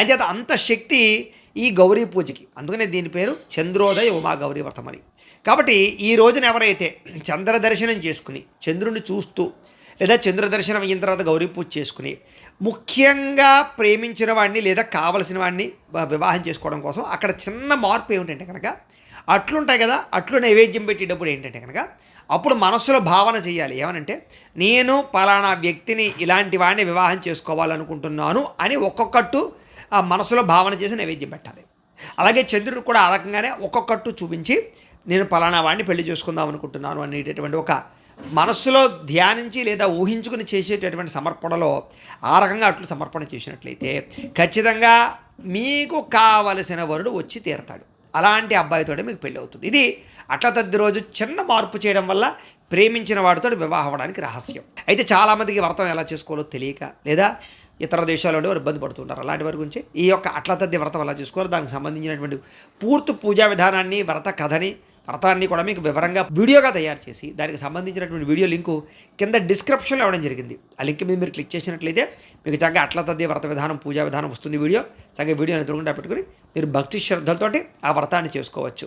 అంచేత అంత శక్తి ఈ గౌరీ పూజకి. అందుకనే దీని పేరు చంద్రోదయ ఉమా గౌరీ వ్రతమని కాబట్టి ఈ రోజున ఎవరైతే చంద్ర దర్శనం చేసుకుని చంద్రుని చూస్తూ లేదా చంద్ర దర్శనం అయిన తర్వాత గౌరీ పూజ చేసుకుని ముఖ్యంగా ప్రేమించిన వాడిని లేదా కావలసిన వాడిని వివాహం చేసుకోవడం కోసం అక్కడ చిన్న మార్పు ఏమిటంటే కనుక అట్లుంటాయి కదా అట్లు నైవేద్యం పెట్టేటప్పుడు ఏంటంటే కనుక అప్పుడు మనస్సులో భావన చేయాలి ఏమనంటే నేను పలానా వ్యక్తిని ఇలాంటి వాడిని వివాహం చేసుకోవాలనుకుంటున్నాను అని ఒక్కొక్కట్టు ఆ మనసులో భావన చేసి నైవేద్యం పెట్టాలి. అలాగే చంద్రుడు కూడా ఆ రకంగానే ఒక్కొక్కట్టు చూపించి నేను పలానా వాడిని పెళ్ళి చేసుకుందాం అనుకుంటున్నాను అనేటటువంటి ఒక మనస్సులో ధ్యానించి లేదా ఊహించుకుని చేసేటటువంటి సమర్పణలో ఆ రకంగా అట్లు సమర్పణ చేసినట్లయితే ఖచ్చితంగా మీకు కావలసిన వరుడు వచ్చి తీరతాడు. అలాంటి అబ్బాయితోనే మీకు పెళ్ళి అవుతుంది. ఇది అట్ల తద్ది రోజు చిన్న మార్పు చేయడం వల్ల ప్రేమించిన వాడితో వివాహం అవడానికి రహస్యం. అయితే చాలామందికి వ్రతం ఎలా చేసుకోవాలో తెలియక లేదా ఇతర దేశాల్లో వారు ఇబ్బంది పడుతుంటారు. అలాంటి వారి గురించి ఈ యొక్క అట్లతద్ది వ్రతం ఎలా చేసుకోవాలో దానికి సంబంధించినటువంటి పూర్తి పూజా విధానాన్ని వ్రత కథని వ్రతాన్ని కూడా మీకు వివరంగా వీడియోగా తయారు చేసి దానికి సంబంధించినటువంటి వీడియో లింకు కింద డిస్క్రిప్షన్లో ఇవ్వడం జరిగింది. ఆ లింక్ మీద మీరు క్లిక్ చేసినట్లయితే మీకు చక్కగా అట్ల తద్ది వ్రత విధానం పూజా విధానం వస్తుంది వీడియో. చక్కగా వీడియోని ఎదురుకుండా పెట్టుకుని మీరు భక్తి శ్రద్ధలతోటి ఆ వ్రతాన్ని చేసుకోవచ్చు.